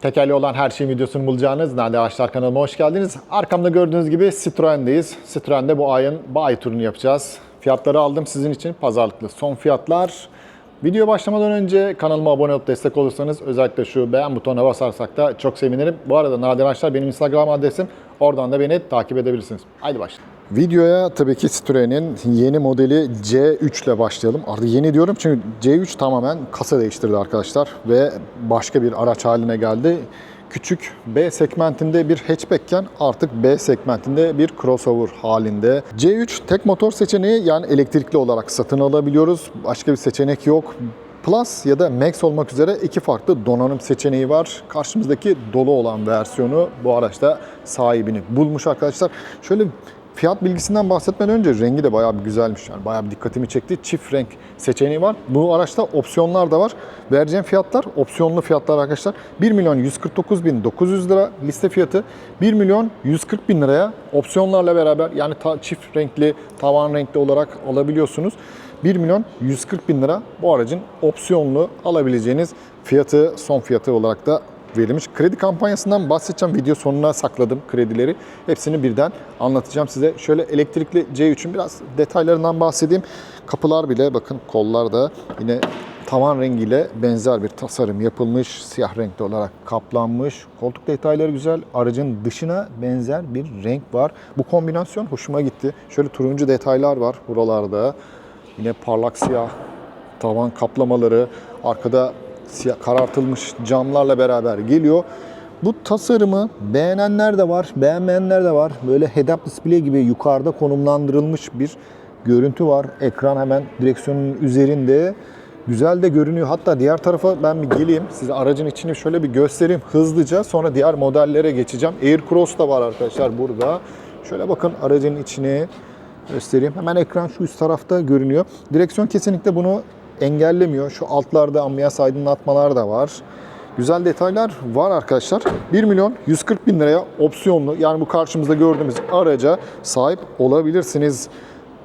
Tekerli olan her şeyin videosunu bulacağınız Nade Ağaçlar kanalıma hoş geldiniz. Arkamda gördüğünüz gibi Citroen'deyiz. Citroen'de bu ayın bay turunu yapacağız. Fiyatları aldım sizin için. Pazarlıklı son fiyatlar. Video başlamadan önce kanalıma abone olup destek olursanız özellikle şu beğen butonuna basarsak da çok sevinirim. Bu arada Nadir Ağaçlar benim Instagram adresim. Oradan da beni takip edebilirsiniz. Haydi başlayalım. Videoya tabii ki Citroen'in yeni modeli C3 ile başlayalım. Artık yeni diyorum çünkü C3 tamamen kasa değiştirdi arkadaşlar ve başka bir araç haline geldi. Küçük B segmentinde bir hatchback'ken artık B segmentinde bir crossover halinde. C3 tek motor seçeneği yani elektrikli olarak satın alabiliyoruz. Başka bir seçenek yok. Plus ya da Max olmak üzere iki farklı donanım seçeneği var. Karşımızdaki dolu olan versiyonu bu araçta sahibini bulmuş arkadaşlar. Şöyle Fiyat bilgisinden bahsetmeden önce rengi de bayağı bir güzelmiş. Yani bayağı bir dikkatimi çekti. Çift renk seçeneği var. Bu araçta opsiyonlar da var. Vereceğim fiyatlar opsiyonlu fiyatlar arkadaşlar. 1 milyon 149 bin 900 lira liste fiyatı. 1 milyon 140 bin liraya opsiyonlarla beraber yani ta- çift renkli, tavan renkli olarak alabiliyorsunuz. 1 milyon 140 bin lira bu aracın opsiyonlu alabileceğiniz fiyatı, son fiyatı olarak da verilmiş. Kredi kampanyasından bahsedeceğim. Video sonuna sakladım kredileri. Hepsini birden anlatacağım size. Şöyle elektrikli C3'ün biraz detaylarından bahsedeyim. Kapılar bile bakın kollar da yine tavan rengiyle benzer bir tasarım yapılmış. Siyah renkli olarak kaplanmış. Koltuk detayları güzel. Aracın dışına benzer bir renk var. Bu kombinasyon hoşuma gitti. Şöyle turuncu detaylar var buralarda. Yine parlak siyah tavan kaplamaları, arkada karartılmış camlarla beraber geliyor. Bu tasarımı beğenenler de var, beğenmeyenler de var. Böyle head-up display gibi yukarıda konumlandırılmış bir görüntü var. Ekran hemen direksiyonun üzerinde. Güzel de görünüyor. Hatta diğer tarafa ben bir geleyim. Size aracın içini şöyle bir göstereyim hızlıca. Sonra diğer modellere geçeceğim. Air Cross da var arkadaşlar burada. Şöyle bakın aracın içini göstereyim. Hemen ekran şu üst tarafta görünüyor. Direksiyon kesinlikle bunu engellemiyor. Şu altlarda ambiyans aydınlatmalar da var. Güzel detaylar var arkadaşlar. 1 milyon 140 bin liraya opsiyonlu yani bu karşımızda gördüğümüz araca sahip olabilirsiniz.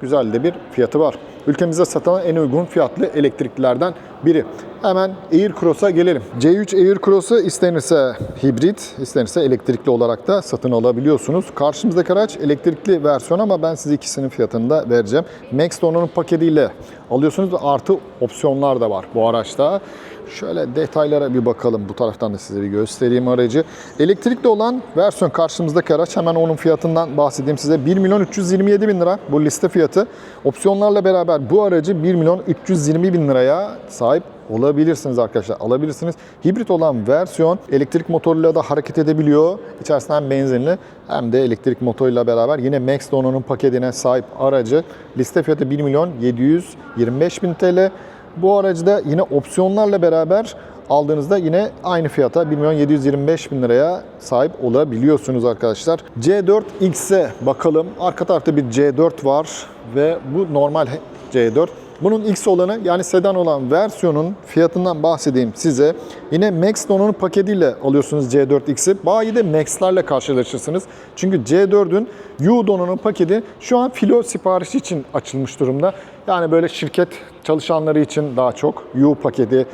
Güzel de bir fiyatı var. Ülkemizde satılan en uygun fiyatlı elektriklilerden biri. Hemen Air Cross'a gelelim. C3 Air Cross'u istenirse hibrit, istenirse elektrikli olarak da satın alabiliyorsunuz. Karşımızdaki araç elektrikli versiyon ama ben size ikisinin fiyatını da vereceğim. Max donanım paketiyle alıyorsunuz ve artı opsiyonlar da var bu araçta. Şöyle detaylara bir bakalım. Bu taraftan da size bir göstereyim aracı. Elektrikli olan versiyon karşımızdaki araç. Hemen onun fiyatından bahsedeyim size. 1 milyon 327 bin lira bu liste fiyatı. Opsiyonlarla beraber bu aracı 1 milyon 320 bin liraya sahip olabilirsiniz arkadaşlar. Alabilirsiniz. Hibrit olan versiyon elektrik motoruyla da hareket edebiliyor. İçerisinde hem benzinli hem de elektrik motoruyla beraber yine Max donanım paketine sahip aracı. Liste fiyatı 1 milyon 725 bin TL. Bu aracı da yine opsiyonlarla beraber aldığınızda yine aynı fiyata 1 milyon 725 bin liraya sahip olabiliyorsunuz arkadaşlar. C4X'e bakalım. Arka tarafta bir C4 var ve bu normal C4. Bunun X olanı yani sedan olan versiyonun fiyatından bahsedeyim size. Yine Max donanım paketiyle alıyorsunuz C4X'i. Bayide Max'lerle karşılaşırsınız. Çünkü C4'ün U donanım paketi şu an filo siparişi için açılmış durumda. Yani böyle şirket çalışanları için daha çok U paketi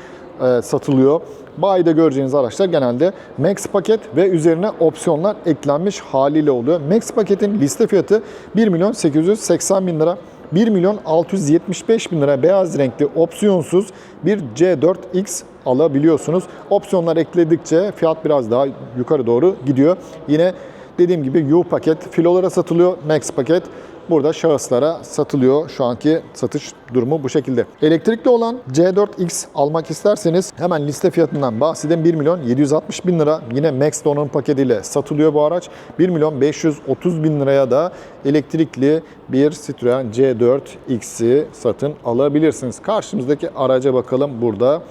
e, satılıyor. Bayide göreceğiniz araçlar genelde Max paket ve üzerine opsiyonlar eklenmiş haliyle oluyor. Max paketin liste fiyatı 1 milyon 880 bin lira. 1 milyon 675 bin lira beyaz renkli opsiyonsuz bir C4X alabiliyorsunuz. Opsiyonlar ekledikçe fiyat biraz daha yukarı doğru gidiyor. Yine dediğim gibi U paket filolara satılıyor. Max paket burada şahıslara satılıyor. Şu anki satış durumu bu şekilde. Elektrikli olan C4X almak isterseniz hemen liste fiyatından bahsedeyim. 1 milyon 760 bin lira. Yine Max paketiyle satılıyor bu araç. 1 milyon 530 bin liraya da elektrikli bir Citroen C4X'i satın alabilirsiniz. Karşımızdaki araca bakalım burada.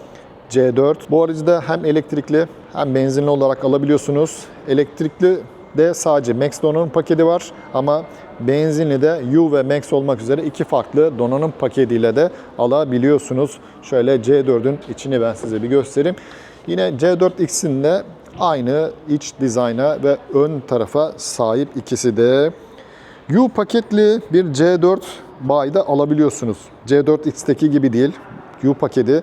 C4. Bu aracı da hem elektrikli hem benzinli olarak alabiliyorsunuz. Elektrikli de sadece Max donanım paketi var ama benzinli de U ve Max olmak üzere iki farklı donanım paketiyle de alabiliyorsunuz. Şöyle C4'ün içini ben size bir göstereyim. Yine C4X'in de aynı iç dizayna ve ön tarafa sahip ikisi de. U paketli bir C4 bayda alabiliyorsunuz. C4X'teki gibi değil. U paketi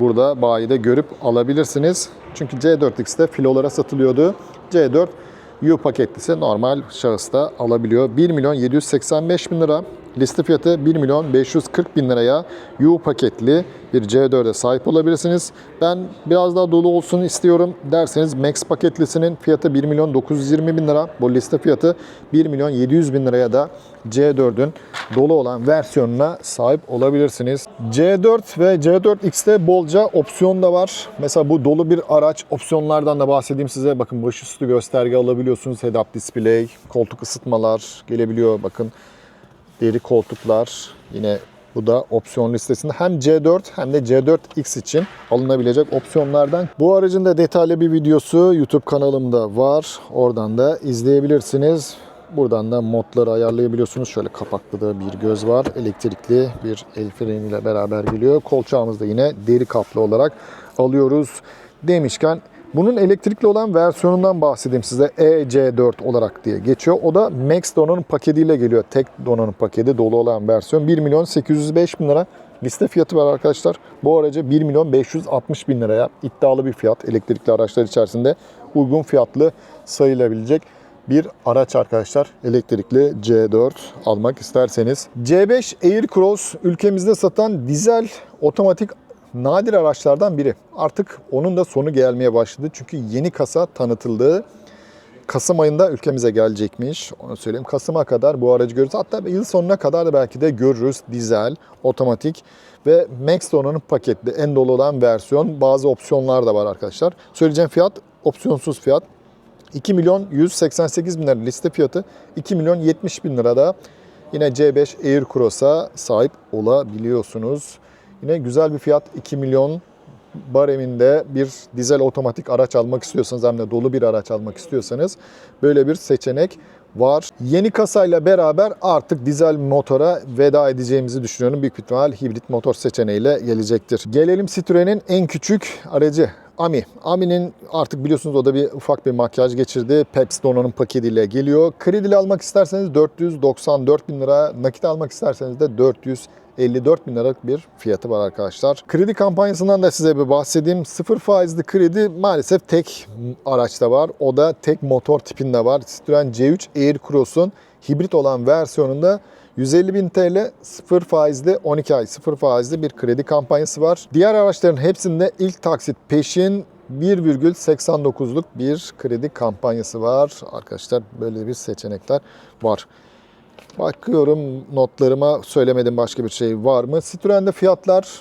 burada bayide görüp alabilirsiniz. Çünkü C4X'te filolara satılıyordu. C4 U paketlisi normal şahısta alabiliyor. 1 milyon 785 bin lira. Liste fiyatı 1 milyon 540 bin liraya U paketli bir C4'e sahip olabilirsiniz. Ben biraz daha dolu olsun istiyorum derseniz Max paketlisinin fiyatı 1 milyon 920 bin lira. Bu liste fiyatı 1 milyon 700 bin liraya da C4'ün dolu olan versiyonuna sahip olabilirsiniz. C4 ve C4X'te bolca opsiyon da var. Mesela bu dolu bir araç opsiyonlardan da bahsedeyim size. Bakın başüstü gösterge alabiliyorsunuz. Head-up display, koltuk ısıtmalar gelebiliyor. Bakın deri koltuklar yine bu da opsiyon listesinde hem C4 hem de C4X için alınabilecek opsiyonlardan. Bu aracın da detaylı bir videosu YouTube kanalımda var. Oradan da izleyebilirsiniz. Buradan da modları ayarlayabiliyorsunuz. Şöyle kapaklı da bir göz var. Elektrikli bir el freniyle beraber geliyor. Kolçağımız da yine deri kaplı olarak alıyoruz. Demişken bunun elektrikli olan versiyonundan bahsedeyim size. EC4 olarak diye geçiyor. O da Max donanım paketiyle geliyor. Tek donanım paketi dolu olan versiyon. 1 milyon 805 bin lira liste fiyatı var arkadaşlar. Bu aracı 1 milyon 560 bin liraya iddialı bir fiyat. Elektrikli araçlar içerisinde uygun fiyatlı sayılabilecek bir araç arkadaşlar. Elektrikli C4 almak isterseniz. C5 Aircross ülkemizde satan dizel otomatik nadir araçlardan biri. Artık onun da sonu gelmeye başladı. Çünkü yeni kasa tanıtıldı. Kasım ayında ülkemize gelecekmiş. Onu söyleyeyim. Kasım'a kadar bu aracı görürüz. Hatta yıl sonuna kadar da belki de görürüz. Dizel, otomatik ve Max donanım paketli en dolu olan versiyon. Bazı opsiyonlar da var arkadaşlar. Söyleyeceğim fiyat opsiyonsuz fiyat. 2 milyon 188 bin lira liste fiyatı. 2 milyon 70 bin lirada yine C5 Aircross'a sahip olabiliyorsunuz. Yine güzel bir fiyat 2 milyon bareminde bir dizel otomatik araç almak istiyorsanız hem de dolu bir araç almak istiyorsanız böyle bir seçenek var. Yeni kasayla beraber artık dizel motora veda edeceğimizi düşünüyorum. Büyük ihtimal hibrit motor seçeneğiyle gelecektir. Gelelim Citroen'in en küçük aracı Ami. Ami'nin artık biliyorsunuz o da bir ufak bir makyaj geçirdi. Peps donanım paketiyle geliyor. Kredili almak isterseniz 494 bin lira, nakit almak isterseniz de 400 54 bin liralık bir fiyatı var arkadaşlar. Kredi kampanyasından da size bir bahsedeyim. Sıfır faizli kredi maalesef tek araçta var. O da tek motor tipinde var. Citroen C3 Aircross'un hibrit olan versiyonunda 150 bin TL sıfır faizli 12 ay sıfır faizli bir kredi kampanyası var. Diğer araçların hepsinde ilk taksit peşin 1,89'luk bir kredi kampanyası var. Arkadaşlar böyle bir seçenekler var. Bakıyorum notlarıma söylemedim başka bir şey var mı? Citroen'de fiyatlar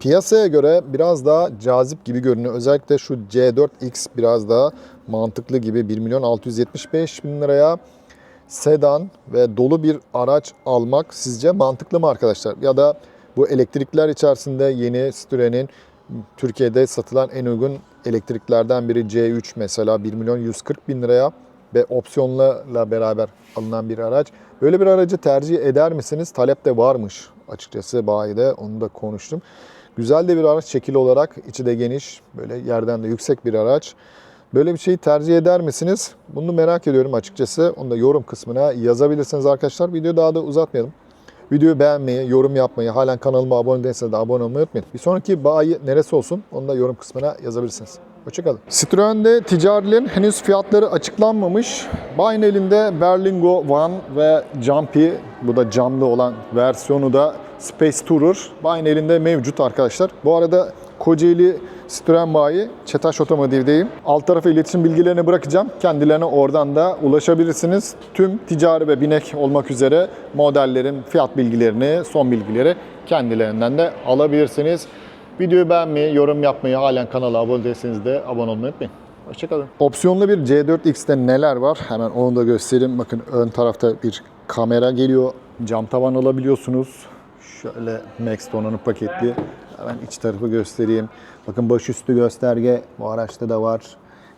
piyasaya göre biraz daha cazip gibi görünüyor. Özellikle şu C4X biraz daha mantıklı gibi 1 milyon 675 bin liraya sedan ve dolu bir araç almak sizce mantıklı mı arkadaşlar? Ya da bu elektrikler içerisinde yeni Citroen'in Türkiye'de satılan en uygun elektriklerden biri C3 mesela 1 milyon 140 bin liraya ve opsiyonlarla beraber alınan bir araç. Böyle bir aracı tercih eder misiniz? Talep de varmış açıkçası bayide onu da konuştum. Güzel de bir araç şekil olarak içi de geniş böyle yerden de yüksek bir araç. Böyle bir şeyi tercih eder misiniz? Bunu merak ediyorum açıkçası. Onu da yorum kısmına yazabilirsiniz arkadaşlar. Videoyu daha da uzatmayalım. Videoyu beğenmeyi, yorum yapmayı, halen kanalıma abone değilseniz de abone olmayı unutmayın. Bir sonraki bayi neresi olsun onu da yorum kısmına yazabilirsiniz. Hoşçakalın. Citroen'de ticarilerin henüz fiyatları açıklanmamış. Bayin elinde Berlingo One ve Jumpy, bu da camlı olan versiyonu da Space Tourer Bayin elinde mevcut arkadaşlar. Bu arada Kocaeli Citroen Bayi Çetaş Otomotiv'deyim. Alt tarafa iletişim bilgilerini bırakacağım. Kendilerine oradan da ulaşabilirsiniz. Tüm ticari ve binek olmak üzere modellerin fiyat bilgilerini, son bilgileri kendilerinden de alabilirsiniz. Videoyu beğenmeyi, yorum yapmayı, halen kanala abone değilseniz de abone olmayı unutmayın. Hoşçakalın. Opsiyonlu bir C4X'te neler var? Hemen onu da göstereyim. Bakın ön tarafta bir kamera geliyor. Cam tavan alabiliyorsunuz. Şöyle Max donanım paketli. Hemen iç tarafı göstereyim. Bakın başüstü gösterge bu araçta da var.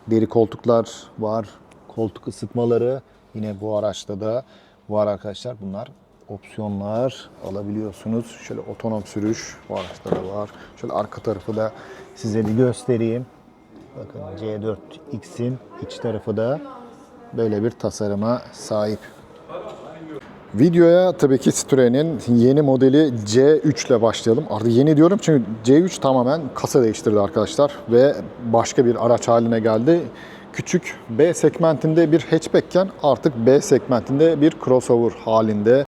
Deri koltuklar var. Koltuk ısıtmaları yine bu araçta da var arkadaşlar. Bunlar opsiyonlar alabiliyorsunuz. Şöyle otonom sürüş bu araçta da var. Şöyle arka tarafı da size bir göstereyim. Bakın C4X'in iç tarafı da böyle bir tasarıma sahip. Videoya tabii ki Citroen'in yeni modeli C3 ile başlayalım. Artık yeni diyorum çünkü C3 tamamen kasa değiştirdi arkadaşlar ve başka bir araç haline geldi. Küçük B segmentinde bir hatchback'ken artık B segmentinde bir crossover halinde